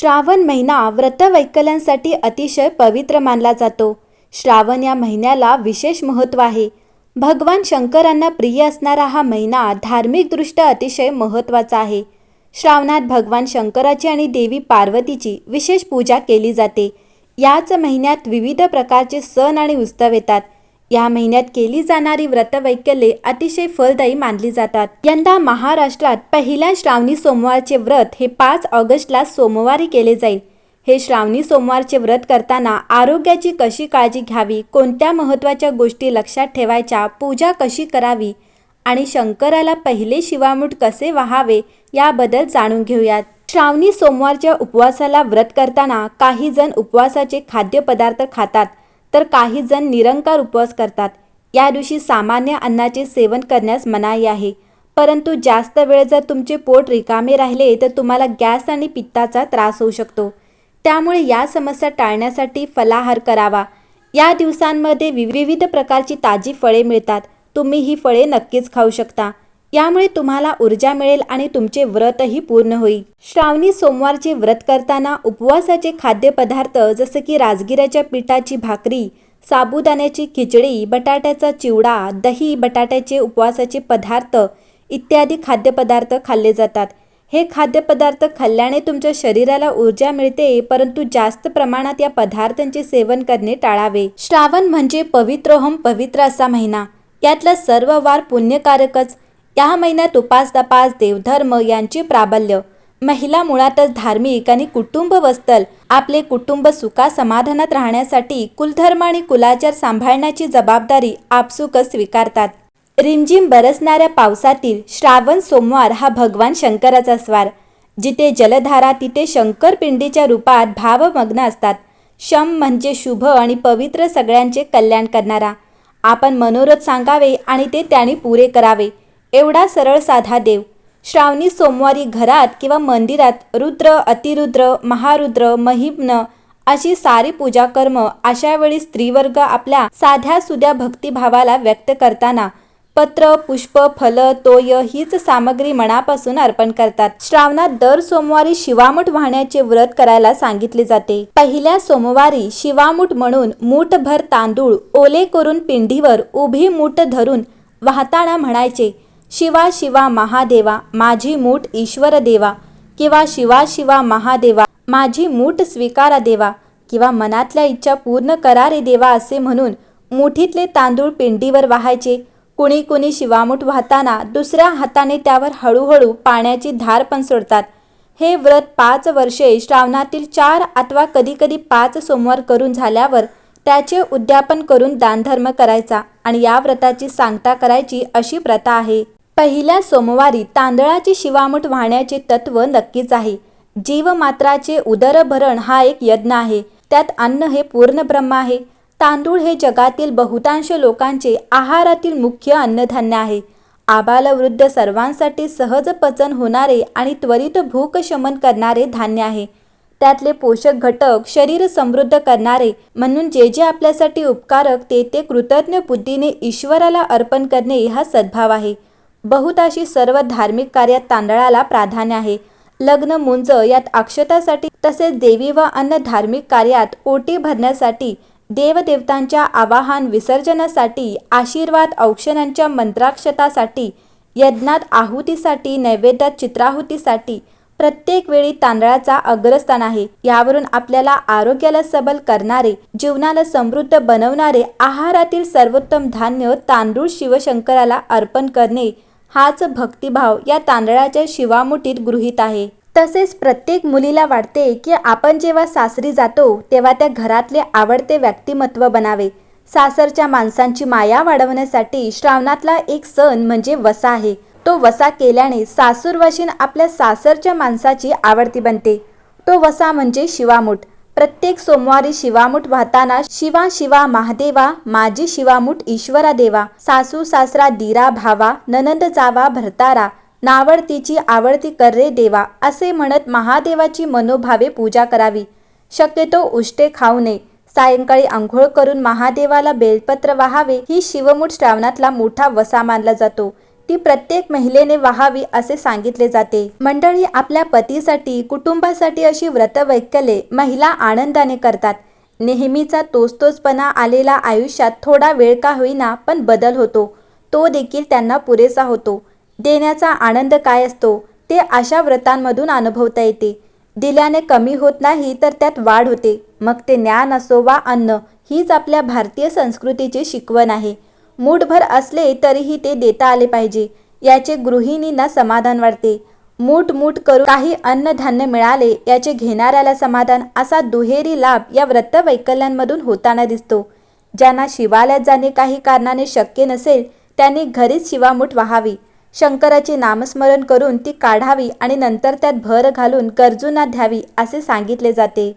श्रावण महिना व्रतवैकल्यांसाठी अतिशय पवित्र मानला जातो. श्रावण या महिन्याला विशेष महत्त्व आहे. भगवान शंकरांना प्रिय असणारा हा महिना धार्मिकदृष्ट्या अतिशय महत्त्वाचा आहे. श्रावणात भगवान शंकराची आणि देवी पार्वतीची विशेष पूजा केली जाते. याच महिन्यात विविध प्रकारचे सण आणि उत्सव येतात. या महिन्यात केली जाणारी व्रतवैकल्ये अतिशय फलदायी मानली जातात. यंदा महाराष्ट्रात पहिल्या श्रावणी सोमवारचे व्रत हे पाच ऑगस्टला सोमवारी केले जाईल. हे श्रावणी सोमवारचे व्रत करताना आरोग्याची कशी काळजी घ्यावी कोणत्या महत्त्वाच्या गोष्टी लक्षात ठेवायच्या पूजा कशी करावी आणि शंकराला पहिले शिवामूठ कसे व्हावे याबद्दल जाणून घेऊयात. श्रावणी सोमवारच्या उपवासाला व्रत करताना काही जण उपवासाचे खाद्यपदार्थ खातात. तर काही जण निरंकार उपवास करतात. या दिवशी सामान्य अन्नाचे सेवन करण्यास मनाई आहे. परंतु जास्त वेळ जर तुमचे पोट रिकामे राहिले तर तुम्हाला गॅस आणि पित्ताचा त्रास होऊ शकतो. त्यामुळे या समस्या टाळण्यासाठी फलाहार करावा. या दिवसांमध्ये वि- विविध प्रकारची ताजी फळे मिळतात. तुम्ही ही फळे नक्कीच खाऊ शकता. यामुळे तुम्हाला ऊर्जा मिळेल आणि तुमचे व्रतही पूर्ण होईल. श्रावणी सोमवारचे व्रत करताना उपवासाचे खाद्यपदार्थ जसे की राजगिऱ्याच्या पिठाची भाकरी साबुदाण्याची खिचडी बटाट्याचा चिवडा दही बटाट्याचे उपवासाचे पदार्थ इत्यादी खाद्यपदार्थ खाल्ले जातात. हे खाद्यपदार्थ खाल्ल्याने तुमच्या शरीराला ऊर्जा मिळते परंतु जास्त प्रमाणात या पदार्थांचे सेवन करणे टाळावे. श्रावण म्हणजे पवित्र होम पवित्र असा महिना. यातला सर्व वार पुण्यकारकच. या महिन्यात उपास तपास देवधर्म यांचे प्राबल्य. महिला मुळातच धार्मिक आणि कुटुंब वस्तल. आपले कुटुंब सुखा समाधानात राहण्यासाठी कुलधर्म आणि कुलाचार सांभाळण्याची जबाबदारी आपसुकच स्वीकारतात. रिमझिम बरसणाऱ्या पावसातील श्रावण सोमवार हा भगवान शंकराचा स्वार. जिथे जलधारा तिथे शंकर पिंडीच्या रूपात भावमग्न असतात. शम म्हणजे शुभ आणि पवित्र सगळ्यांचे कल्याण करणारा. आपण मनोरथ सांगावे आणि ते त्याने पुरे करावे. एवढा सरळ साधा देव. श्रावणी सोमवारी घरात किंवा मंदिरात रुद्र अतिरुद्र महारुद्र महिम्न अशी सारी पूजा कर्म अशा वेळी स्त्रीवर्ग आपल्या साध्या सुद्या भक्तिभावाला व्यक्त करताना पत्र पुष्प फल तोय हीच सामग्री मनापासून अर्पण करतात. श्रावणात दर सोमवारी शिवामूठ वाहण्याचे व्रत करायला सांगितले जाते. पहिल्या सोमवारी शिवामूठ म्हणून मूठभर तांदूळ ओले करून पिंडीवर उभी मूठ धरून वाहताना म्हणायचे शिवा शिवा महादेवा माझी मूठ ईश्वर देवा किंवा शिवा शिवा महादेवा माझी मूठ स्वीकारा देवा किंवा मनातल्या इच्छा पूर्ण करा रे देवा असे म्हणून मुठीतले तांदूळ पिंडीवर वाहायचे. कुणी कुणी शिवामूठ वाहताना दुसऱ्या हाताने त्यावर हळूहळू पाण्याची धार पण सोडतात. हे व्रत पाच वर्षे श्रावणातील चार अथवा कधीकधी पाच सोमवार करून झाल्यावर त्याचे उद्यापन करून दानधर्म करायचा आणि या व्रताची सांगता करायची अशी प्रथा आहे. पहिल्या सोमवारी तांदळाची शिवामूठ वाहण्याचे तत्व नक्कीच आहे. जीवमात्राचे उदरभरण हा एक यज्ञ आहे. त्यात अन्न हे पूर्ण ब्रह्म आहे. तांदूळ हे जगातील बहुतांश लोकांचे आहारातील मुख्य अन्नधान्य आहे. आबालवृद्ध सर्वांसाठी सहज पचन होणारे आणि त्वरित भूक शमन करणारे धान्य आहे. त्यातले पोषक घटक शरीर समृद्ध करणारे म्हणून जे जे आपल्यासाठी उपकारक ते ते कृतज्ञ बुद्धीने ईश्वराला अर्पण करणे हा सद्भाव आहे. बहुताशी सर्व धार्मिक कार्यात तांदळाला प्राधान्य आहे. लग्न मुंज यात अक्षतासाठी तसेच देवी व अन्य धार्मिक कार्यात ओटी भरण्यासाठी देवदेवतांच्या आवाहन विसर्जनासाठी आशीर्वाद औक्षणांच्या मंत्राक्षतासाठी यज्ञात आहुतीसाठी नैवेद्यात चित्राहुतीसाठी प्रत्येक वेळी तांदळाचा अग्रस्थान आहे. यावरून आपल्याला आरोग्याला सबल करणारे जीवनाला समृद्ध बनवणारे आहारातील सर्वोत्तम धान्य तांदूळ शिवशंकराला अर्पण करणे हाच भक्तिभाव या तांदळाच्या शिवामुठीत गृहीत आहे. तसेच प्रत्येक मुलीला वाटते की आपण जेव्हा सासरी जातो तेव्हा त्या घरातले आवडते व्यक्तिमत्व बनावे. सासरच्या माणसांची माया वाढवण्यासाठी श्रावणातला एक सण म्हणजे वसा आहे. तो वसा केल्याने सासूरवाशीन आपल्या सासरच्या माणसाची आवडती बनते. तो वसा म्हणजे शिवामूठ. प्रत्येक सोमवारी शिवामूठ वाहताना शिवा शिवा महादेवा माझी शिवामूठ ईश्वरा देवा सासू सासरा दिरा भावा ननंद जावा भरतारा नावडतीची आवडती कर रे देवा असे म्हणत महादेवाची मनोभावे पूजा करावी. शक्यतो उष्टे खाऊ नये. सायंकाळी आंघोळ करून महादेवाला बेलपत्र वाहावे. ही शिवमूठ श्रावणातला मोठा वसा मानला जातो. ती प्रत्येक महिलेने व्हावी असे सांगितले जाते. मंडळी आपल्या पतीसाठी कुटुंबासाठी अशी व्रतवैकल्ये महिला आनंदाने करतात. नेहमीचा तोचतोचपणा आलेला आयुष्यात थोडा वेळ का होईना पण बदल होतो. तो देखील त्यांना पुरेसा होतो. देण्याचा आनंद काय असतो ते अशा व्रतांमधून अनुभवता येते. दिल्याने कमी होत नाही तर त्यात वाढ होते. मग ते ज्ञान असो वा अन्न हीच आपल्या भारतीय संस्कृतीची शिकवण आहे. मूठभर असले तरीही ते देता आले पाहिजे. याचे गृहिणींना समाधान वाटते. मूठ मूठ करून काही अन्नधान्य मिळाले याचे घेणाऱ्याला समाधान असा दुहेरी लाभ या व्रतवैकल्यांमधून होताना दिसतो. ज्यांना शिवालयात जाणे काही कारणाने शक्य नसेल त्यांनी घरीच शिवामूठ व्हावी. शंकराचे नामस्मरण करून ती काढावी आणि नंतर त्यात भर घालून गरजूंना द्यावी असे सांगितले जाते.